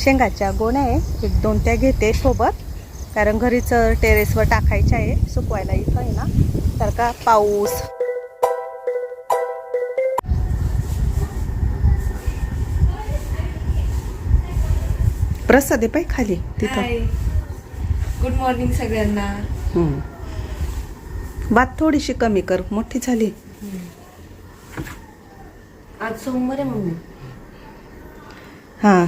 शेंगाच्या गोण्या आहे. एक दोन त्या घेते सोबत. कारण घरीच टेरेसवर टाकायच्या आहे. सुकवायला इथं आहे ना. तर का पाऊस. प्रसाद आहे पाय खाली तिथं. गुड मॉर्निंग सगळ्यांना. भात थोडीशी कमी कर मोठी झाली. आज सोमवार आहे मम्मी. हां.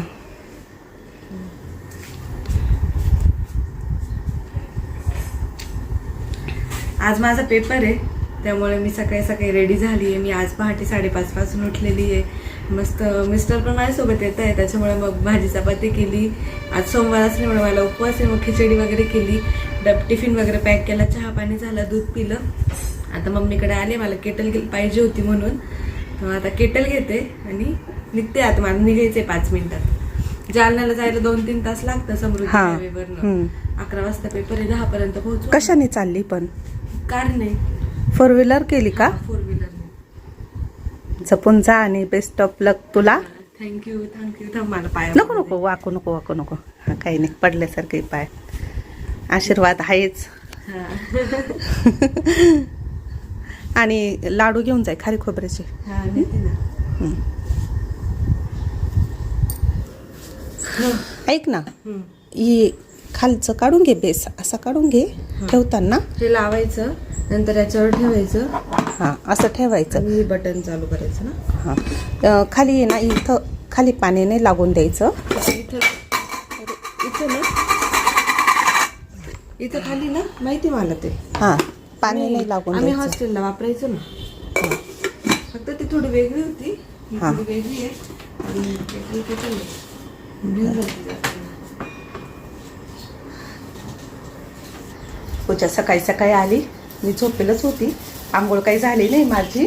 आज माझा पेपर आहे. त्यामुळे मी सकाळी सकाळी रेडी झाली आहे. मी आज पहाटे साडेपाच पासून उठलेली आहे. मस्त मिस्टर पण माझ्यासोबत येत आहे. त्याच्यामुळे मग भाजी चपाती केली. आज सोमवार असल्यामुळे मला उपवास आहे. मग खिचडी वगैरे केली. डब टिफिन वगैरे पॅक केला. चहा पाणी झालं दूध पिलं. आता मम्मीकडे आले. मला केटल पाहिजे होती म्हणून. आता केटल घेते आणि निघते आता. मला निघायचंय पाच मिनिटात. जालन्याला जायला दोन तीन तास लागतं समृद्धी. हायवेवरनं. अकरा वाजता पेपर आहे. दहा पर्यंत पोहोचू. कशाने चालली पण? कारने फोर व्हीलर केली का? फोर व्हीलरने जपून जा आणि बेस्ट ऑफ लक तुला. थँक्यू थँक्यू थांब मला पाय नको नको वाकू नको वाकू नको. हा काही नाही पडल्यासारखे पाय. आशीर्वाद आहेच. आणि लाडू घेऊन जाय खारी खोबऱ्याचे. हा. ऐक ना. ही खालचं काढून घे बेस असा काढून घे ठेवताना हे लावायचं नंतर याच्यावर ठेवायचं हा असं ठेवायचं हे बटन चालू करायचं ना हा खाली आहे ना इथं खाली पाणी नाही लागून द्यायचं इथं इथं ना इथं खाली ना माहिती मला ते हा पाणी नाही लागून आम्ही द्यायचं हॉस्टेलला वापरायचो ना फक्त ती थोडी वेगळी होती ही हा. थोडी वेगळी आहे आणि वेगळी केटल आहे. घेऊन जाते पूजा सकाळी सकाळी आली. मी झोपेलच होती. आंघोळ काही झाली नाही माझी.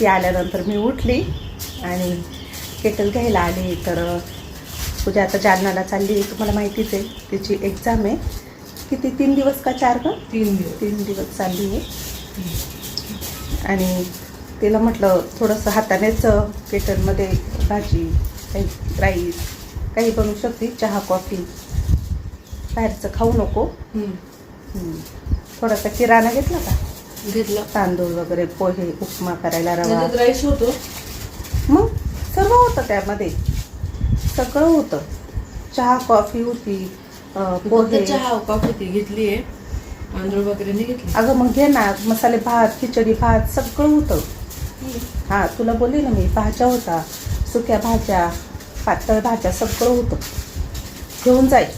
ती आल्यानंतर मी उठली आणि केटल घ्यायला आली. तर पूजा आता जालन्याला चालली आहे तुम्हाला माहितीच आहे. तिची एक्झाम आहे. किती? तीन दिवस का चार का तीन दिवस. तीन दिवस चालली आहे. आणि तिला म्हटलं थोडंसं हातानेच केटलमध्ये भाजी काही राईस काही बनवू शकते. चहा कॉफी बाहेरचं खाऊ नको. थोडासा किराणा घेतला का? घेतलं. तांदूळ वगैरे पोहे उपमा करायला रवा. राईस होतो. मग सर्व होतं त्यामध्ये. सगळं होतं. चहा कॉफी होती पोहे. चहा कॉफी घेतली आहे. तांदूळ वगैरे घेतली. अगं मग घे ना. मसाले भात खिचडी भात सगळं होतं. हां तुला बोलली ना मी भाज्या होता. सुक्या भाज्या पातळ भाज्या सगळं होतं. घेऊन जाय.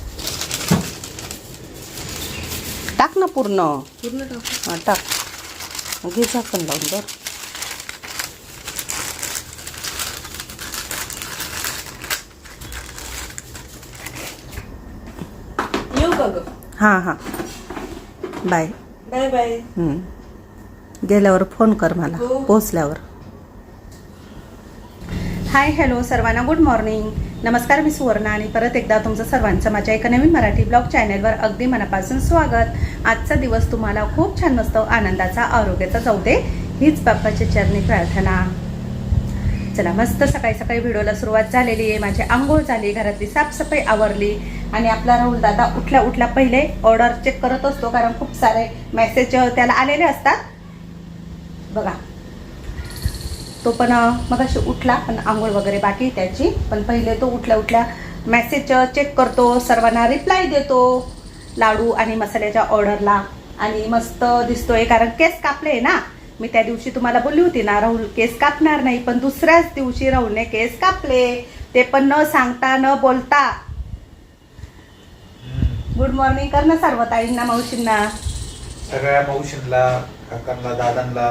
टाक ना पूर्ण. पूर्ण टाकू. हां टाक. घे झाकण लावून बरं. येऊ का ग? हां हां. बाय. Bye bye. गेल्यावर फोन कर मला हो. पोचल्यावर हाय हॅलो सर्वांना गुड मॉर्निंग. नमस्कार मी सुवर्णा आणि परत एकदा तुमचं सर्वांचं माझ्या एका नवीन मराठी ब्लॉग चॅनेलवर अगदी मनापासून स्वागत. आजचा दिवस तुम्हाला खूप छान मस्त आनंदाचा आरोग्याचा जाऊ दे हीच बाप्पाची चरणी प्रार्थना. चला मस्त सकाळी सकाळी व्हिडिओला सुरुवात झालेली आहे. माझी आंघोळ झाली घरातली साफसफाई आवरली आणि आपला राहुल दादा उठल्या उठल्या पहिले. ऑर्डर चेक करत असतो कारण खूप सारे मेसेज त्याला आलेले असतात. बघा. तो पण मग अशी उठला पण आंघोळ वगैरे बाकी त्याची. पण पहिले तो उठल्या उठल्या मेसेज चेक करतो सर्वांना रिप्लाय देतो. लाडू आणि मसाल्याच्या ऑर्डरला. आणि मस्त दिसतोय कारण केस कापले ना. मी त्या दिवशी तुम्हाला बोलली होती ना राहुल केस कापणार नाही पण दुसऱ्याच दिवशी राहुलने केस कापले. ते पण न सांगता न बोलता. गुड मॉर्निंग कर ना सर्व ताईंना मावशींना. सगळ्या मावशींना काकांना दादांना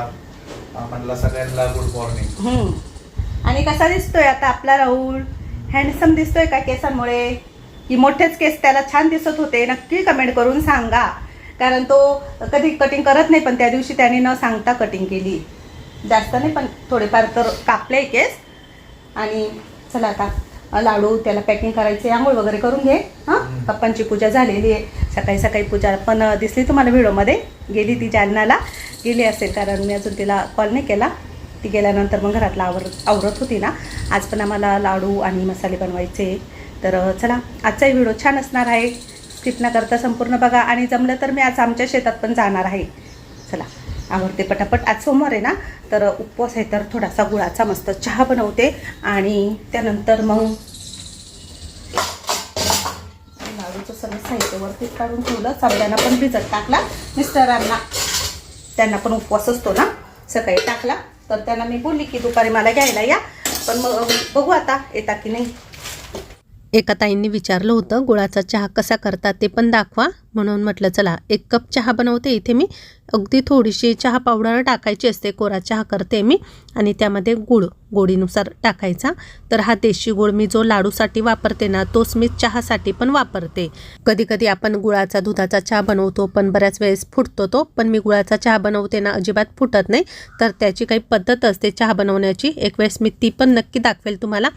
मामांना सगळ्यांना गुड मॉर्निंग. आणि कसा दिसतोय आता आपला राहुल? हँडसम दिसतोय का केसांमुळे? की मोठेच केस त्याला छान दिसत होते नक्की कमेंट करून सांगा. कारण तो कधी कटिंग करत नाही पण त्या दिवशी त्याने न सांगता कटिंग केली. जास्त नाही पण थोडेफार तर कापले केस. आणि चला आता लाडू त्याला पॅकिंग करायचे आंघोळ वगैरे करून घे. हां. पप्पांची पूजा झालेली आहे. सकाळी सकाळी पूजा पण दिसली तुम्हाला व्हिडिओमध्ये. गेली ती जालन्याला गेली असेल कारण मी अजून तिला कॉल नाही केला. ती गेल्यानंतर मग घरातला आवर आवरत होती ना. आज पण आम्हाला लाडू आणि मसाले बनवायचे. तर चला आजचाही व्हिडिओ छान असणार आहे. स्किप न करता संपूर्ण बघा आणि जमलं तर मी आज आमच्या शेतात पण जाणार आहे. चला आवडते पटापट. आज सोमवार आहे ना? तर उपवास आहे तर थोडासा गुळाचा मस्त चहा बनवते आणि त्यानंतर मग लाडूचं सगळं साहित्य वरतीच काढून ठेवलं. चांगल्याना पण भिजत टाकला. मिस्टरांना त्यांना पण उपवास असतो ना? सकाळी टाकला. तर त्यांना मी बोलली की दुपारी मला घ्यायला या. पण मग बघू आता येता की नाही. एका ताईंनी विचारलं होतं गुळाचा चहा कसा करतात ते पण दाखवा. म्हणून म्हटलं चला एक कप चहा बनवते इथे मी. अगदी थोडीशी चहा पावडर टाकायची असते कोरा चहा करते मी आणि त्यामध्ये गुळ गोडीनुसार टाकायचा. तर हा देशी गुळ मी जो लाडूसाठी वापरते ना तोच मी चहासाठी पण वापरते. कधी कधी आपण गुळाचा दुधाचा चहा बनवतो पण बऱ्याच वेळेस फुटतो तो. पण मी गुळाचा चहा बनवते ना अजिबात फुटत नाही. तर त्याची काही पद्धत असते चहा बनवण्याची. एक वेळेस मी ती पण नक्की दाखवेल तुम्हाला.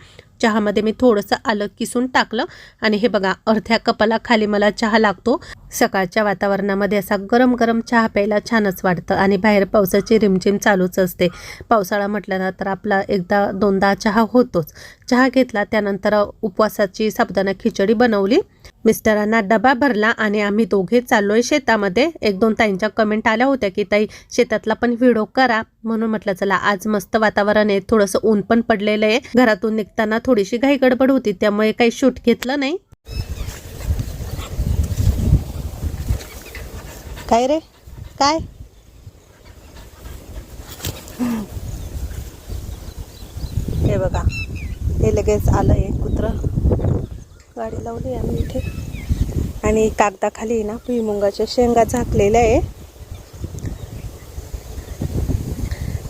चहामध्ये मी थोडंसं आलं किसून टाकलं. आणि हे बघा अर्ध्या कपाला खाली मला चहा लागतो. सकाळच्या वातावरणामध्ये असा गरम गरम चहा प्यायला छानच वाटतं. आणि बाहेर पावसाची रिमझिम चालूच असते. पावसाळा म्हटलं ना तर आपला एकदा दोनदा चहा होतोच. चहा घेतला त्यानंतर उपवासाची साबुदाणा खिचडी बनवली. मिस्टरांना डबा भरला आणि आम्ही दोघे चाललोय शेतामध्ये. एक दोन ताईंच्या कमेंट आल्या होत्या की ताई शेतातला पण व्हिडिओ करा. म्हणून म्हटलं चला आज मस्त वातावरण आहे. थोडंसं ऊन पण पडलेलं आहे. घरातून निघताना थोडीशी घाई गडबड होती त्यामुळे काही शूट घेतलं नाही. काय रे? काय? हे बघा हे लगेच आलं आहे कुत्र. गाडी लावली आम्ही इथे. आणि कागदाखाली ना भुईमुंगाच्या शेंगा झाकलेल्या आहे.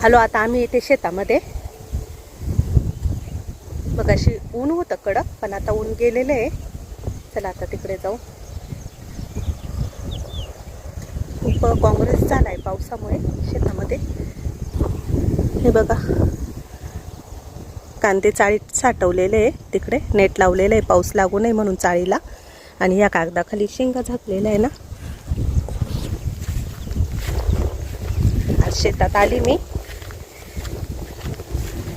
हॅलो आता आम्ही इथे शेतामध्ये. मगाशी ऊन होतं कडक पण आता ऊन गेलेलं आहे. चला आता तिकडे जाऊ. खूप काँग्रेस झाला आहे पावसामुळे शेतामध्ये. हे बघा. कांदे चाळीत साठवलेले आहे तिकडे. नेट लावलेलं आहे पाऊस लागू नये म्हणून चाळीला. आणि या कागदाखाली शेंगा झाकलेला आहे ना. आज शेतात आली मी.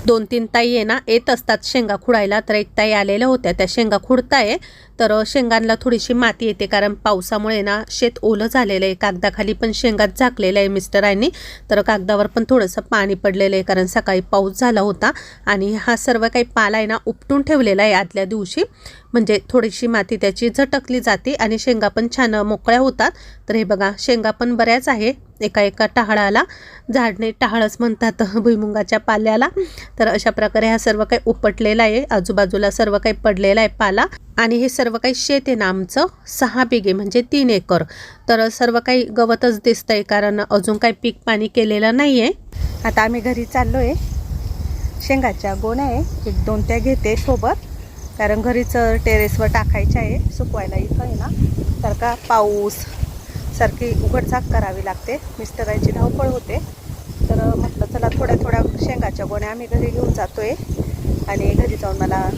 दोन तीन ताई आहे ना येत असतात शेंगा खुडायला तर एक ताई आलेल्या होत्या त्या शेंगा खुडताय. तर शेंगांना थोडीशी माती येते कारण पावसामुळे ना शेत ओलं झालेलं आहे. कागदाखाली पण शेंगात झाकलेलं आहे मिस्टरांनी तर कागदावर पण थोडंसं पाणी पडलेलं आहे कारण सकाळी पाऊस झाला होता. आणि हा सर्व काही पाला आहे ना उपटून ठेवलेला आहे आदल्या दिवशी. म्हणजे थोडीशी माती त्याची झटकली जाते आणि शेंगा पण छान मोकळ्या होतात. तर हे बघा शेंगा पण बऱ्याच आहे. एका एका टहाळाला झाडणे टहाळच म्हणतात भुईमुंगाच्या पाल्याला. तर अशा प्रकारे हा सर्व काही उपटलेला आहे. आजूबाजूला सर्व काही पडलेला आहे पाला. आणि हे सर्व काही शेत आहे ना आमचं. सहा बिघे म्हणजे तीन एकर. तर सर्व काही गवतच दिसतंय कारण अजून काही पीक पाणी केलेलं नाही आहे आता आम्ही घरी चाललो आहे शेंगाच्या गोण्या आहे. एक दोन त्या घेते सोबत. कारण घरीच टेरेसवर टाकायच्या आहे. सुकवायला इथं आहे ना. सारखा पाऊस सारखी उघडझाक करावी लागते. मिस्टरांची धावपळ होते तर म्हटलं चला थोड्या थोड्या शेंगाच्या गोण्या आम्ही घरी घेऊन जातो आहे आणि घरी जाऊन मला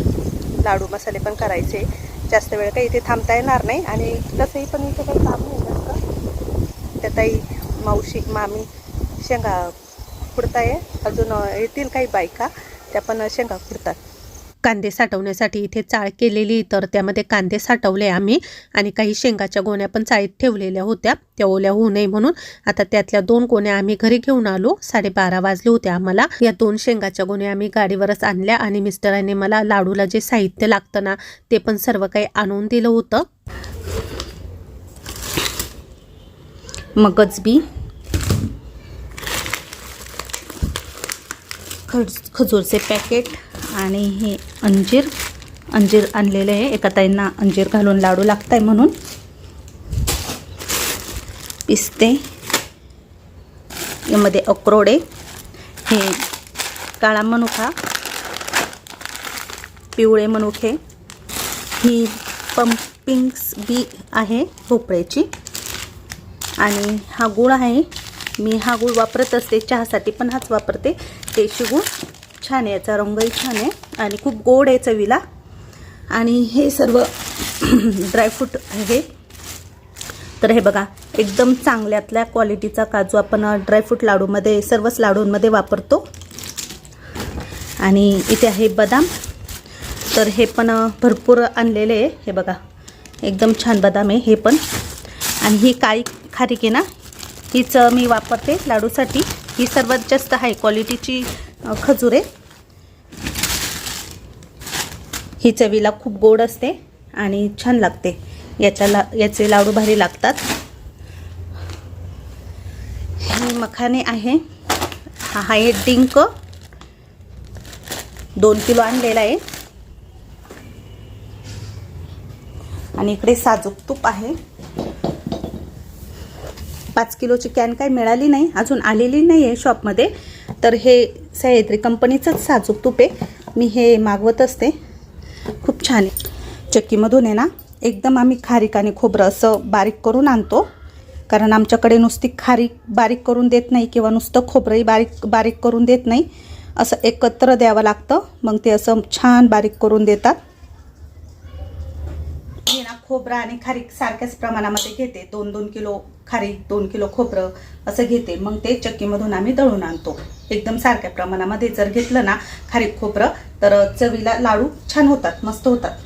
लाडू मसाले पण करायचे. जास्त वेळ काही इथे थांबता येणार नाही. आणि तसंही पण इथे काही काम नाही जास्त. त्या ताई मावशी मामी शेंगा कुडताय अजून येतील काही बायका. त्या पण शेंगा कुडतात कांदे साठवण्यासाठी इथे चाळ केलेली तर त्यामध्ये कांदे साठवले आम्ही. आणि काही शेंगाच्या गोण्या पण चाळीत ठेवलेल्या होत्या. त्या ओल्या होऊ नये म्हणून आता त्यातल्या दोन गोण्या आम्ही घरी घेऊन आलो. साडेबारा वाजले होते आम्हाला. या दोन शेंगाच्या गोण्या आम्ही गाडीवरच आणल्या आणि मिस्टरांनी मला लाडूला जे साहित्य लागतं ना ते पण सर्व काही आणून दिलं होतं. मगजबी खज खजूरचे पॅकेट. आणि हे अंजीर अंजीर आणलेले आहे. एका ताईंना अंजीर घालून लाडू लागत आहे म्हणून. पिस्ते. यामध्ये अक्रोडे. हे काळा मनुका पिवळे मनुखे ही. पंपिंग्स बी आहे भोपळ्याची. आणि हा गुळ आहे. मी हा गुळ वापरत असते. चहासाठी पण हाच वापरते. देशी गुळ. छान आहे याचा रंगही छान आहे आणि खूप गोड आहे चवीला. आणि हे सर्व ड्रायफ्रूट आहे. तर हे बघा एकदम चांगल्यातल्या क्वालिटीचा काजू आपण ड्रायफ्रूट लाडूमध्ये सर्वच लाडूंमध्ये वापरतो. आणि इथे आहे बदाम. तर हे पण भरपूर आणलेले आहे. हे बघा एकदम छान बदाम आहे हे पण. आणि ही काळी खारीक आहे ना हीच मी वापरते लाडूसाठी. ही सर्वात जास्त हाय क्वालिटीची खजूर आहे. ही चवीला खूप गोड असते आणि छान लागते. याच्या ला याचे लाडू भारी लागतात. हे मखाने आहे. हा आहे डिंक. दोन किलो आणलेला आहे. आणि इकडे साजूक तूप आहे. पाच किलोची कॅन काय मिळाली नाही. अजून आलेली नाही आहे शॉपमध्ये तर हे सह्याद्री कंपनीचंच साजूक तूप आहे. मी हे मागवत असते. छान आहे. चक्कीमधून आहे ना एकदम आम्ही खारीक आणि खोबरं असं बारीक करून आणतो. कारण आमच्याकडे नुसती खारीक बारीक करून देत नाही किंवा नुसतं खोबरंही बारीक बारीक करून देत नाही. असं एकत्र द्यावं लागतं. मग ते असं छान बारीक करून देतात. हे ना खोबरं आणि खारीक सारख्याच प्रमाणामध्ये घेते. दोन दोन किलो खारीक दोन किलो खोबरं असं घेते. मग ते चक्कीमधून आम्ही दळून आणतो. एकदम सारख्या प्रमाणामध्ये जर घेतलं ना खारीक खोबरं तर चवीला लाडू छान होतात मस्त होतात.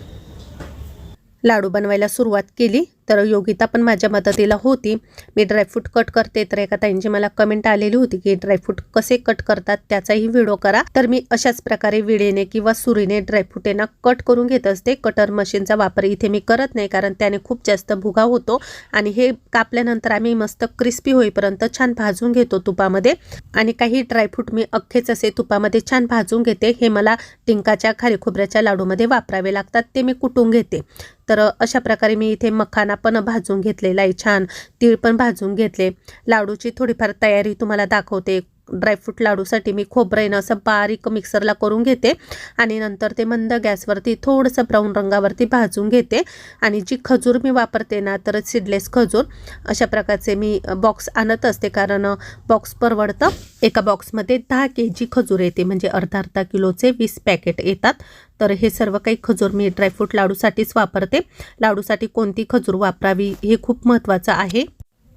लाडू बनवायला सुरुवात केली. तर योगिता पण माझ्या मदतीला होती. मी ड्रायफ्रूट कट करते तर एका ताईंची मला कमेंट आलेली होती की ड्रायफ्रूट कसे कट करतात त्याचाही व्हिडिओ करा. तर मी अशाच प्रकारे विळेने किंवा सुरीने ड्रायफ्रूटेना कट करून घेत असते. कटर मशीनचा वापर इथे मी करत नाही कारण त्याने खूप जास्त भुगा होतो आणि हे कापल्यानंतर आम्ही मस्त क्रिस्पी होईपर्यंत छान भाजून घेतो तुपामध्ये. आणि काही ड्रायफ्रूट मी अख्खेच असे तुपामध्ये छान भाजून घेते. हे मला टिंकाच्या खारी खोबऱ्याच्या लाडूमध्ये वापरावे लागतात. ते मी कुटून घेते. तर अशा प्रकारे मी इथे मखाना पण भाजून घेतलेला आहे छान. तीळ पण भाजून घेतले. लाडूची थोडीफार तयारी तुम्हाला दाखवते. ड्रायफ्रूट लाडूसाठी मी खोबरं येणं असं बारीक मिक्सरला करून घेते. आणि नंतर ते मंद गॅसवरती थोडंसं ब्राऊन रंगावरती भाजून घेते. आणि जी खजूर मी वापरते ना तर सीडलेस खजूर अशा प्रकारचे मी बॉक्स आणत असते. कारण बॉक्स परवडतं. एका बॉक्समध्ये दहा के जी खजूर येते म्हणजे अर्धा अर्धा किलोचे वीस पॅकेट येतात. तर हे सर्व काही खजूर मी ड्रायफ्रूट लाडूसाठीच वापरते. लाडूसाठी कोणती खजूर वापरावी हे खूप महत्त्वाचं आहे.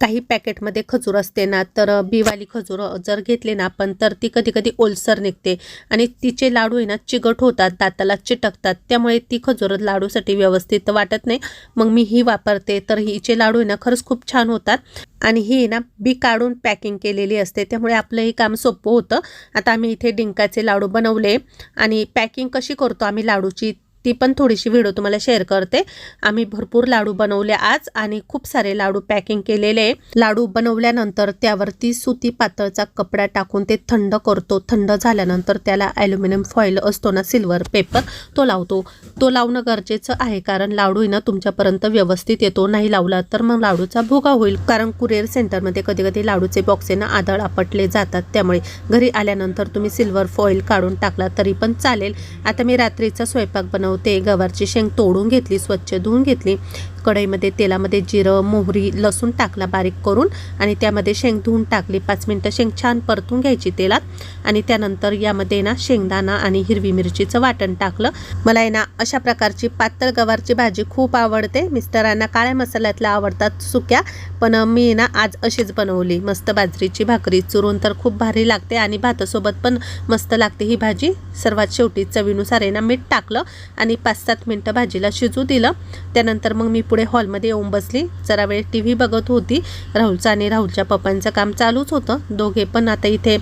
काही पॅकेटमध्ये खजूर असते ना तर बीवाली खजूर जर घेतले ना आपण तर ती कधी कधी ओलसर निघते. आणि तिचे लाडू आहे ना चिकट होतात दाताला चिटकतात. त्यामुळे ती खजूर लाडूसाठी व्यवस्थित वाटत नाही. मग मी ही वापरते तर हिचे लाडू आहे ना खरंच खूप छान होतात. आणि ही आहे ना बी काढून पॅकिंग केलेली असते. त्यामुळे आपलं हे काम सोपं होतं. आता आम्ही इथे डिंकाचे लाडू बनवले. आणि पॅकिंग कशी करतो आम्ही लाडूची ती पण थोडीशी व्हिडिओ तुम्हाला शेअर करते. आम्ही भरपूर लाडू बनवले आज आणि खूप सारे लाडू पॅकिंग केलेले लाडू बनवल्यानंतर त्यावरती सुती पातळचा कपडा टाकून ते थंड करतो. थंड झाल्यानंतर त्याला ॲल्युमिनियम फॉईल असतो ना सिल्वर पेपर तो लावतो. तो लावणं गरजेचं आहे कारण लाडू ना तुमच्यापर्यंत व्यवस्थित येतो. नाही लावला तर मग लाडूचा भोगा होईल. कारण कुरिअर सेंटरमध्ये कधी कधी लाडूचे बॉक्से ना आदळ आपटले जातात. त्यामुळे घरी आल्यानंतर तुम्ही सिल्वर फॉईल काढून टाकला तरी पण चालेल. आता मी रात्रीचा स्वयंपाक बनव नव्हते गवारची शेंग तोडून घेतली स्वच्छ धुवून घेतली. कढईमध्ये तेलामध्ये जिरं मोहरी लसूण टाकला बारीक करून आणि त्यामध्ये शेंग धुवून टाकली पाच मिनटं. शेंग छान परतून घ्यायची तेलात आणि त्यानंतर यामध्ये ना शेंगदाणा आणि हिरवी मिरचीचं वाटण टाकलं. मला आहे ना अशा प्रकारची पातळ गवारची भाजी खूप आवडते. मिस्टरांना काळ्या मसाल्यातल्या आवडतात सुक्या पण मी ना आज अशीच बनवली. मस्त बाजरीची भाकरी. चुरून तर खूप भारी लागते आणि भातासोबत पण मस्त लागते ही भाजी. सर्वात शेवटी चवीनुसार आहे ना मीठ टाकलं आणि पाच सात मिनटं भाजीला शिजू दिलं. त्यानंतर मग मी पुढे हॉलमध्ये येऊन बसली. जरा वेळ टी व्ही बघत होती. राहुलचं आणि राहुलच्या पप्पांचं काम चालूच होतं. दोघे पण आता इथे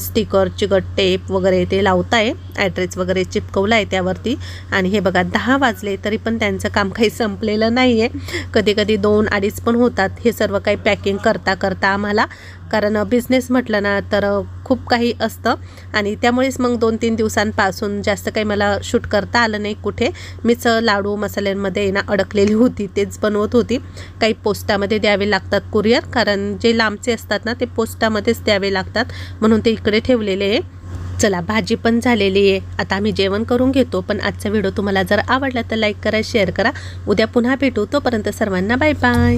स्टिकर चिकट टेप वगैरे ते लावताय ॲड्रेस वगैरे चिपकवला आहे त्यावरती. आणि हे बघा दहा वाजले तरी पण त्यांचं काम काही संपलेलं नाही आहे कधी कधी दोन अडीच पण होतात. हे सर्व काही पॅकिंग करता करता आम्हाला. कारण बिझनेस म्हटलं ना तर खूप काही असतं. आणि त्यामुळेच मग दोन तीन दिवसांपासून जास्त काही मला शूट करता आलं नाही कुठे. मीच लाडू मसाल्यांमध्ये ना अडकलेली होती. तेच बनवत होती. काही पोस्टामध्ये द्यावे लागतात कुरिअर कारण जे लांबचे असतात ना ते पोस्टामध्येच द्यावे लागतात. म्हणून ते इकडे ठेवलेले आहे. चला भाजी पण झालेली आहे. आता आम्ही जेवण करून घेतो पण आजचा व्हिडिओ तुम्हाला जर आवडला तर लाईक करा शेअर करा. उद्या पुन्हा भेटू. तोपर्यंत सर्वांना बाय बाय